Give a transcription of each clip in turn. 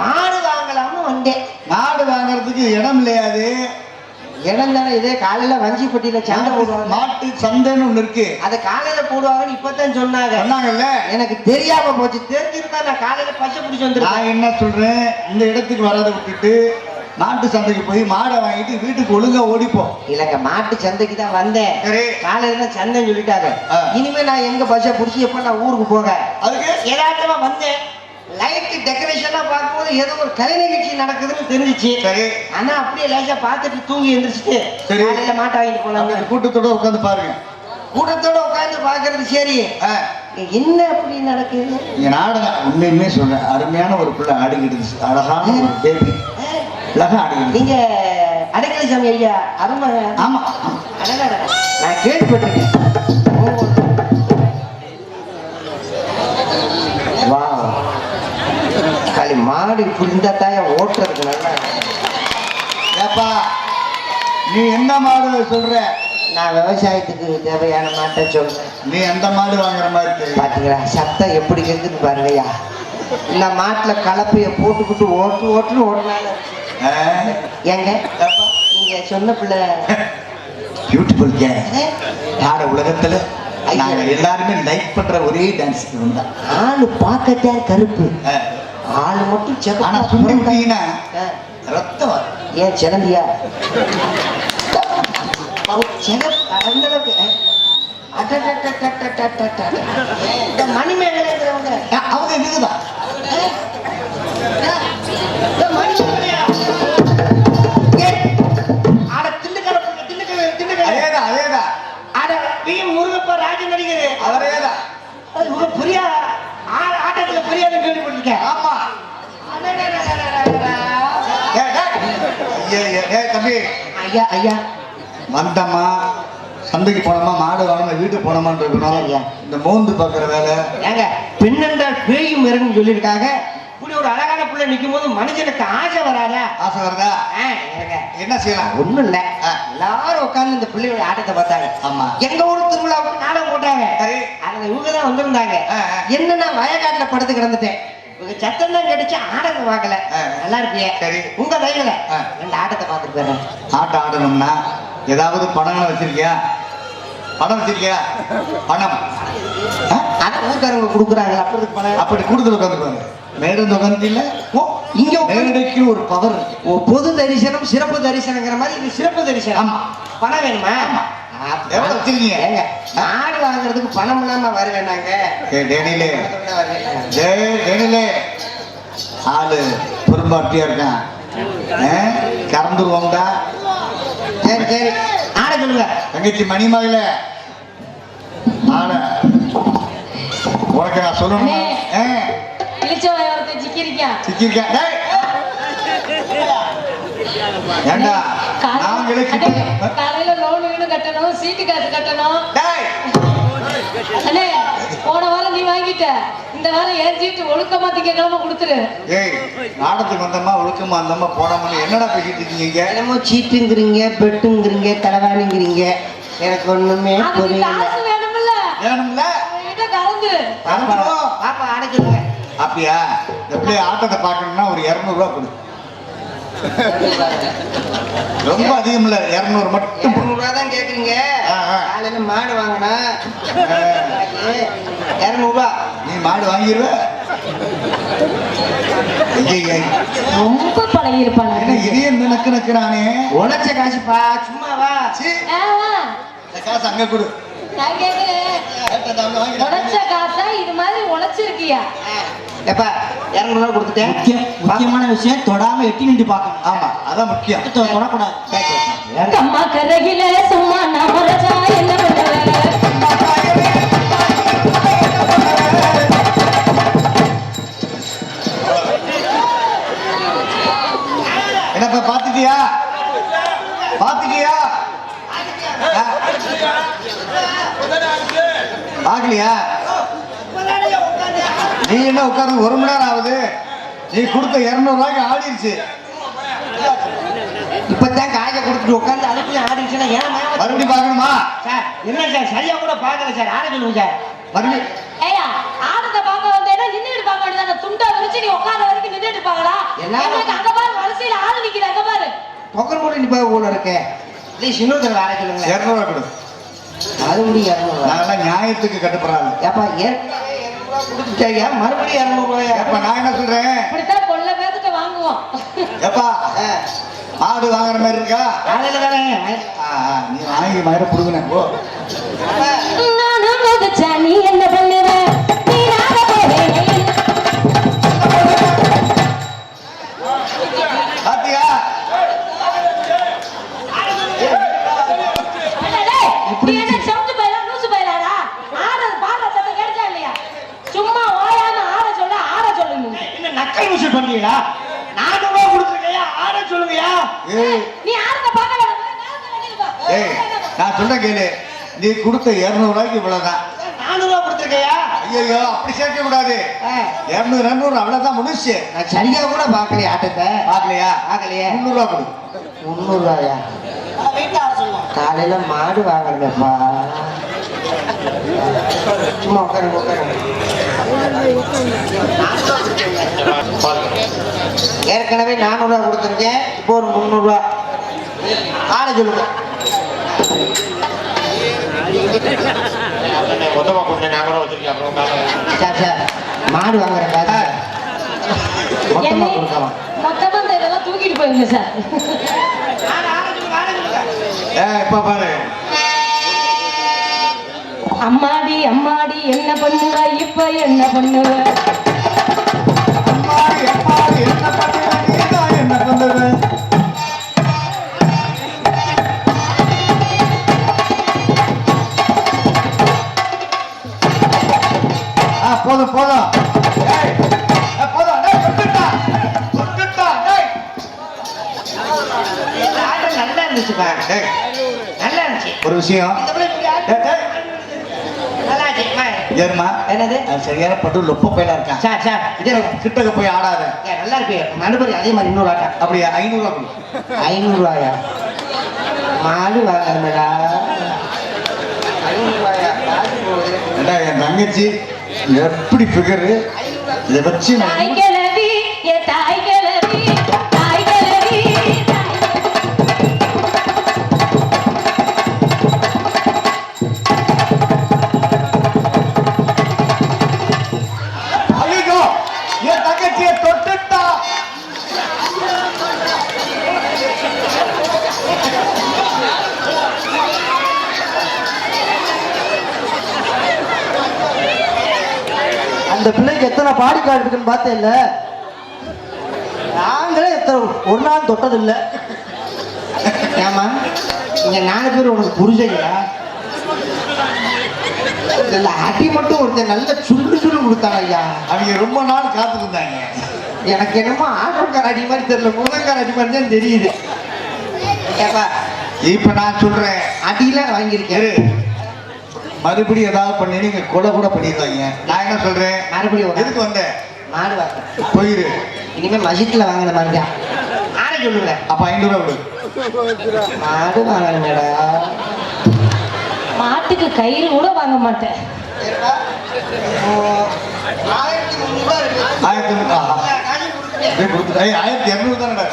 மாடு வாங்கலாம்னு வந்தேன். மாடு வாங்குறதுக்கு இடம் இல்லையா அது இடம் தானே இதே காலையில வஞ்சிப்பட்டியில சண்டை போடுவாங்க. மாட்டு சந்தைன்னு ஒண்ணு இருக்கு. அதை காலையில போடுவாங்கன்னு இப்பதான் சொன்னாங்க. சொன்னாங்கல்ல? எனக்கு தெரியாம போச்சு. தெரிஞ்சிருந்தா நான் காலையில பச்சை பிடிச்சி வந்துருக்கேன் நான் என்ன சொல்றேன்? இந்த இடத்துக்கு வரதை விட்டுட்டு மாட்டு சந்தைக்கு போய் மாடை வாங்கிட்டு வீட்டுக்கு ஒழுங்கா ஓடிப்போம். இல்லங்க மாட்டு சந்தைக்கு தான் வந்தேன். சரி. காலையில தான் சந்தைன்னு சொல்லிட்டாங்க. இனிமே நான் எங்க பஸ்ஸை பிடிச்சி எப்ப நான் ஊருக்கு போக அதுக்கு? யதார்த்தமா வந்தேன். லைட் டெக்கரேஷன்லாம் பார்க்கும்போது ஏதோ ஒரு கலை நிகழ்ச்சி நடக்குதுன்னு தெரிஞ்சிச்சு. சரி. ஆனா அப்படியே லேசா பார்த்துட்டு தூங்கி எந்திரிச்சிட்டு சரி. காலையில மாட்டை வாங்கிட்டு போலாம் கூட்டத்தோட உட்காந்து பாருங்க. கூட்டத்தோட உட்கார்ந்து பாக்குறது சரி. என்ன அப்படி நடக்குது? இங்க நாடகம். உண்மையுமே சொல்றேன். அருமையான ஒரு பிள்ளை ஆடிக்கிட்டு அழகான ஒரு பேபி அழகா ஆடிக்கிட்டு நீங்க அடைக்கலை சாமி ஐயா அருமை ஆமா. நான் கேள்விப்பட்டிருக்கேன். களி மாடு இப்படி இருந்தா தாய ஓட்டுறதுக்கு நல்லா. ஏப்பா நீ எந்த மாடு சொல்ற? நான் விவசாயத்துக்கு தேவையான மாட்டை சொல்றேன். நீ எந்த மாடு வாங்குற மாதிரி தெரியும்? பாத்தீங்களா? சத்தம் எப்படி கேக்குது பாருங்கய்யா. இந்த மாட்டுல கலப்பைய போட்டுக்கிட்டு ஓட்டு ஓட்டுன்னு ஓடுனால ஆ, ஏங்க நீங்க சொன்ன பிள்ளை. பியூட்டிஃபுல் கே ஆட உலகத்துல எல்லாருமே லைக் பண்ற ஒரே டான்ஸ் தான் ஆளு பார்க்கத்தான் கருப்பு. ஆள் மட்டும் செக்க ஆனா துண்டி விட்டீங்கன்னா ரத்தம் ஏன் சிலந்தியா அந்த அளவுக்கு இந்த மணிமேகலைங்கிறவங்க அவங்க இதுதான் மணிமேகலை ஏய், தம்பி. ஐயா ஐயா. வந்தம்மா சந்தைக்கு போனோமா மாடு வாங்கின வீட்டுக்கு ஐயா. இந்த மோந்து பார்க்குற வேலை. ஏங்க பெண்ணென்றால் பேயும் இறங்கு சொல்லியிருக்காங்க. இப்படி ஒரு அழகான பிள்ளை நிற்கும் போது மனுஷனுக்கு ஆசை வராதா? ஆசை வருதா? என்ன செய்யலாம்? ஒண்ணும் இல்ல. எல்லாரும் உட்கார்ந்து இந்த பிள்ளையோட ஆட்டத்தை பார்த்தாங்க. ஆமா. எங்க ஊர் திருவிழாவுக்கு நாடகம் போட்டாங்க. அதுல இவங்க தான் வந்திருந்தாங்க. என்னன்னா வயக்காட்டுல படுத்து கிடந்துட்டேன். இவங்க சத்தம் தான் கேட்டுச்சு ஆடகம் பார்க்கல. நல்லா இருப்பிய சரி. உங்க தைரியல ஆ. ரெண்டு ஆட்டத்தை பார்த்துட்டு ஆட்டம் ஆடணும்னா ஏதாவது பணம் வச்சிருக்கியா? பணம் வச்சிருக்கியா? பணம் ஆ? அதை ஊர்க்காரங்க கொடுக்குறாங்க. அப்படி பணம் அப்படி கூடுதல் உட்காந்துக்குவாங்க மேடம் உட்காந்து இல்ல ஓ, இங்க மேடைக்கு ஒரு பவர் இருக்கு. பொது தரிசனம் சிறப்பு தரிசனங்கிற மாதிரி இது சிறப்பு தரிசனம். ஆமா. பணம் வேணுமா? எவ்வளவு வச்சிருக்கீங்க? மாடு வாங்குறதுக்கு பணம் இல்லாம வருவேன் நாங்க. டேனிலே. டேனிலே. ஆளு பொறுப்பாட்டியா இருக்கான் ஆ? கறந்துருவோம்டா. சரி சரி. ஆட சொல்லுங்க. தங்கச்சி மணிமகள. ஆட உனக்கு நான் சொல்லணும்? சிக்கிருக்கான் சிக்கிருக்கேன் டேய்! ஏண்டா? காலையில லோன் வீடு கட்டணும் சீட்டு காசு கட்டணும். அண்ணே போன வாரம் நீ வாங்கிட்ட. இந்த வாரம் ஏன் சீட்டு ஒழுக்கமா திங்கக்கிழமை கொடுத்துரு. ஏய் நாடத்துக்கு வந்தம்மா ஒழுக்கமா வந்தம்மா போனோம்னு என்னடா பேசிட்டு இருக்கீங்க? என்னமோ சீட்டுங்கிறீங்க பெட்டுங்கிறீங்க தலைவாணிங்கிறீங்க எனக்கு ஒண்ணுமே புரியல. காசு வேணும்ல. வேணும்ல? கலந்து பாப்பா சொல்லுங்க அப்படியா பிள்ளை ஆட்டத்தை பார்க்கணும்னா ஒரு இரநூறுவா கொடு. ரொம்ப அதிகம் இல்ல இரநூறு மட்டும். இரநூறுவா தான் கேக்குறீங்க. காலையில மாடு வாங்கினா இரநூறுவா நீ மாடு வாங்கிடுவ. ரொம்ப பழகி இருப்பான் இதையே நக்கு நக்குறானே உழைச்ச காசுப்பா சும்மாவா காசு அங்க கொடு. உழைச்ச காசா இது மாதிரி உழைச்சிருக்கியா எப்பா? இரநூறுவா கொடுத்துட்டேன். முக்கியமான விஷயம் தொடாம எட்டி நின்று பார்க்கணும். ஆமா அதான் முக்கியம். தொடக்கூடாது கம்மா கரையில சும்மா என்ன உட்கார்ந்து ஒரு மணி நேரம் ஆகுது? நீ கொடுத்த இருநூறு ரூபாய்க்கு ஆடிருச்சு. இப்பதான் காய கொடுத்துட்டு உட்காந்து அதுக்குள்ள ஆடிச்சுன்னா ஏன் மறுபடியும் பார்க்கணுமா? சார் என்ன சார் சரியா கூட பார்க்கல சார். ஆட சொல்லுங்க சார். மறுபடியும் ஏயா பார்க்க வந்தேன்னா நின்னுட்டு பார்க்க வேண்டியதானே துண்டை விரிச்சு நீ உட்கார வரைக்கும் நின்னுட்டு பார்க்கடா எனக்கு அங்க பாரு வரிசையில ஆளு நிக்குது அங்க பாரு. பொக்கர் போட்டு நிப்பா போல இருக்கே. ப்ளீஸ் இன்னொரு தடவை வர சொல்லுங்களேன். இரநூறுவா கொடு. மறுபடியும் இரநூறுவா நாங்கெல்லாம் நியாயத்துக்கு கட்டுப்படுறாங்க. ஏப்பா ஏற்கனவே இரநூறுவா மறுபடியும் இரநூறுவாயா எப்ப நான் என்ன சொல்றேன்? இப்படித்தான் கொள்ள பேத்துட்ட வாங்குவோம். எப்பா ஆடு வாங்குற மாதிரி இருக்கா? தானே? நீ வாங்கி மயிர புடுங்கினேன் கொதிச்சா நீ என்ன பண்ணுவ சொல்ற கேளு நீ கொடுத்த இரநூறுவாய்க்கு இவ்வளவுதான். நானூறுவா கொடுத்துருக்கையா? ஐயோ அப்படி சேர்க்க கூடாது. இரநூறு இரநூறு அவ்வளவுதான் முடிச்சு நான் சரியா கூட பார்க்கலையே ஆட்டத்தை. பாக்கலையா பார்க்கலையே. முந்நூறுவா கொடு. முந்நூறுவாயா? காலையில மாடு வாங்கணுமேப்பா சும்மா உட்காருங்க உட்காருங்க ஏற்கனவே நானூறுவா கொடுத்துருக்கேன் இப்போ ஒரு முந்நூறுவா. ஆட சொல்லுங்க. மொத்தமா கொஞ்சம் ஞாபகம் வச்சிருக்கேன் அப்புறம் சார் சார் மாடு வாங்குற காசு மொத்தமா என்னை கொடுக்கலாம் மொத்தமா இந்த இதெல்லாம் தூக்கிட்டு போயிருங்க சார். ஏ இப்ப பாரு. அம்மாடி அம்மாடி என்ன பண்ணுவ? இப்ப என்ன பண்ணுவ? அம்மாடி அம்மாடி என்ன பண்ணுவ? அம்மா, ஏறுமா என்னது? சரியான பட்டு லொப்ப பயிலா இருக்கான். Sir sir. இது கிட்டக்க போய் ஆடாத. நல்லா இருக்கு. அதே மாதிரி இன்னொரு ஆட்டம் அப்படியா? ஐநூறுவா ஐநூறுவாயா? மாடு வாங்கணுமேடா. ஐநூறுவாயா? என் தங்கச்சி எப்படி ஃபிகரு இதை வச்சு நான் கார்டு இருக்குன்னு பார்த்தேன் இல்ல. நாங்களே எத்தனை ஒரு நாள் தொட்டது இல்ல. ஏமா இங்க நாலு பேர் உனக்கு புரிஞ்சையா இல்ல அடி மட்டும் ஒருத்தன் நல்ல சுண்டு சுண்டு கொடுத்தாங்க ஐயா. அவங்க ரொம்ப நாள் காத்திருந்தாங்க. எனக்கு என்னமோ ஆட்டோக்கார அடி மாதிரி தெரியல முதங்கார அடி மாதிரி தான் தெரியுது. இப்ப நான் சொல்றேன். அடியெல்லாம் வாங்கியிருக்கேன். மறுபடியும் ஏதாவது பண்ணி நீங்க கொலை கூட பண்ணிடுவாங்க நான் என்ன சொல்றேன்? மறுபடியும் எதுக்கு வந்தேன் மாடு வாங்க. போயிரு. இனிமே மசித்துல வாங்கின தான் ஆட சொல்லுங்க. அப்ப ஐநூறுவா கொடு. மாடு வாங்கணுமேடா மாட்டுக்கு கயிறு கூட வாங்க மாட்டேன். ஆயிரத்தி இருக்கு. ஆயிரத்தி இரநூறு தானடா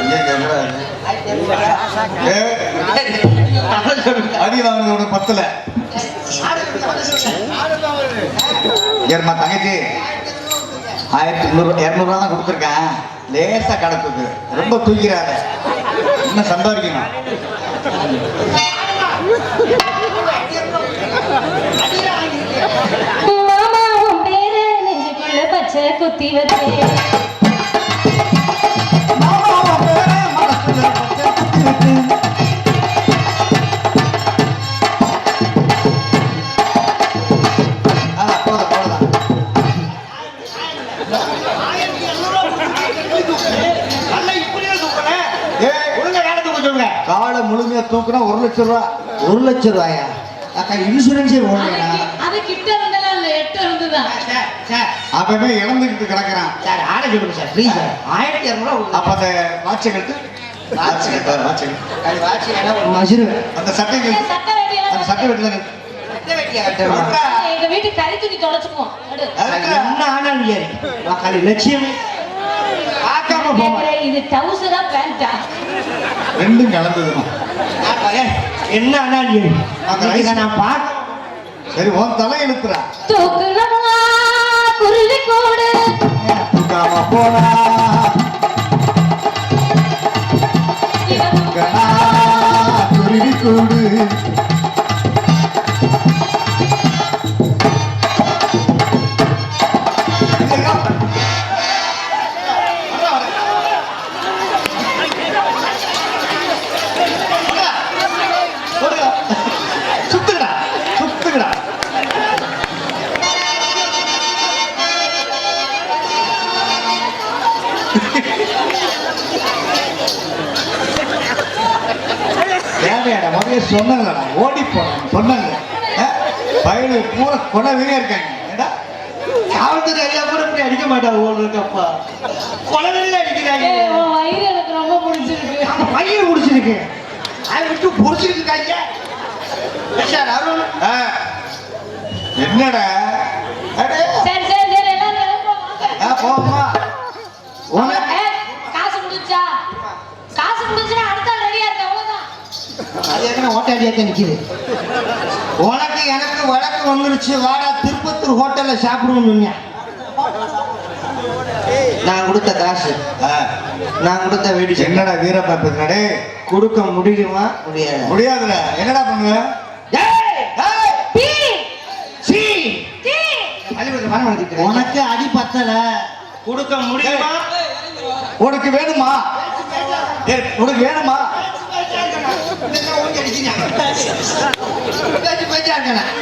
ஐயா, எவ்வளோ இது? ஏய், அடி வாங்கினது பத்துல. பத்தல தங்கச்சி. ஆயிரத்தி முந்நூறு இரநூறுவா தான் கொடுத்துருக்கேன். லேசா கிடக்குது. ரொம்ப தூக்கிறாத. இன்னும் சம்பாதிக்கணும்? பச்சை குத்தி வச்சு காலை முழுமையா தூக்குனா ஒரு லட்சம் ரூபா ஒரு லட்சம் ரூபாயா? அக்கா இன்சூரன்ஸே ஓடலையா அது கிட்ட இருந்தெல்லாம் இல்ல எட்டு இருந்துதான் அப்பவே இழந்துக்கிட்டு கிடக்குறான். சார் ஆட சொல்லுங்க சார். ப்ளீஸ் சார் ஆயிரத்தி இரநூறுவா அப்ப அந்த வாட்சை கட்டு வாட்சை கட்டு வாட்சை கட்டு. அது வாட்சி வேணா ஒரு மசிருவேன் அந்த சட்டை அந்த சட்டை வெட்டில கட்டு. எங்க வீட்டு. கறி துணி தொலைச்சுக்குவோம். என்ன ஆனாலும் லட்சியமே. இது டவுசரா பேண்டா ரெண்டும் கலந்ததுமா? என்ன அண்ணா நான் பார்க்க சரி உன் தலை எழுத்துறா தூக்குனமா குருவி கூடு. தூக்காம குருவி கூடு. முதல்ல சொன்னாங்களா ஓடி போனேன் சொன்னாங்க பயிலு பூரா கொடை வீரே இருக்காங்க ஏடா காவல்துறை கூட இப்படி அடிக்க மாட்டாங்க ஓடுறதுக்கப்பா குழந்தைல அடிக்கிறாங்க. வயிறு எனக்கு ரொம்ப பிடிச்சிருக்கு. நம்ம பையன் முடிச்சிருக்கு அதை விட்டு அருண். ஆ, என்னடா? அடே, சரி சரி சரி எல்லாரும் கிளம்புறோம், வாங்க. ஆ, போம்மா உன- ஏய், காசு முடிஞ்சா காசு முடிஞ்சுன்னா அடுத்த ஆள் ரெடியா இருக்க அவ்வளவுதான் அது எங்க ஓட்டாடியாத்த நிக்குது உனக்கு எனக்கு வழக்கு வந்துருச்சு. வாடா திருப்பத்தூர் ஹோட்டல்ல சாப்பிடுவோம் நான் கொடுத்த காசு. நான் கொடுத்த வீடு. என்னடா வீரப்பா பேசுறடே கொடுக்க முடியுமா? முடியாது. முடியாதுடா. என்னடா பண்ணுவ? உனக்கு அடி பத்தல. கொடுக்க முடியுமா? உனக்கு வேணுமா? உனக்கு வேணுமா.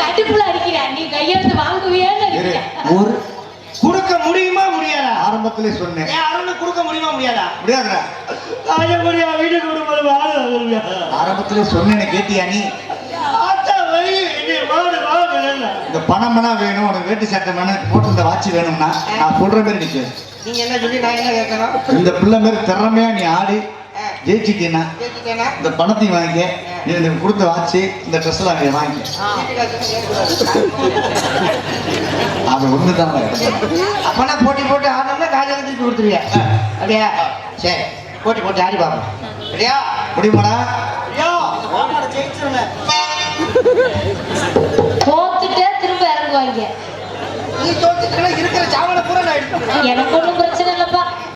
கடுப்புல அடிக்கிற நீ கையெழுத்து வாங்குவியான்னு ஒரு. கொடுக்க முடியுமா முடியாதா? ஆரம்பத்திலே சொன்னேன். அருண் கொடுக்க முடியுமா முடியாதா? முடியாதுடா. ஆய முடியா வீட்டுக்கு விடும்போது ஆரம்பத்திலே சொன்னேன்னு கேட்டியா நீ? இந்த பணம் வேணா வேணும் உனக்கு வேட்டி சட்டை வேணும் போட்டு இந்த வாட்சி வேணும்னா நான் சொல்ற மாதிரி நிக்க நீங்க என்ன சொல்லி நான் என்ன கேட்கணும்? இந்த பிள்ளை மாதிரி திறமையா நீ ஆடி. கேட்டுட்டேனா இந்த பணத்தையும் வாங்கிக்க நீ எனக்கு கொடுத்த வாட்சி இந்த ட்ரெஸ் எல்லாம் நீ வாங்கிக்க. அது ஒண்ணுதான் அப்பனா போட்டி போட்டு ஆடணும்னா காலையில திருப்பி கொடுத்துருவியா? அப்படியா? சரி போட்டி போட்டு ஆடி பார்ப்போம். அப்படியா முடியுமாடா ஐயோ தோத்துட்டே திரும்ப இறங்குவாங்க. நீ தோத்துட்டா இருக்கிற சாவலை பூரா நான் எனக்கு ஒண்ணும்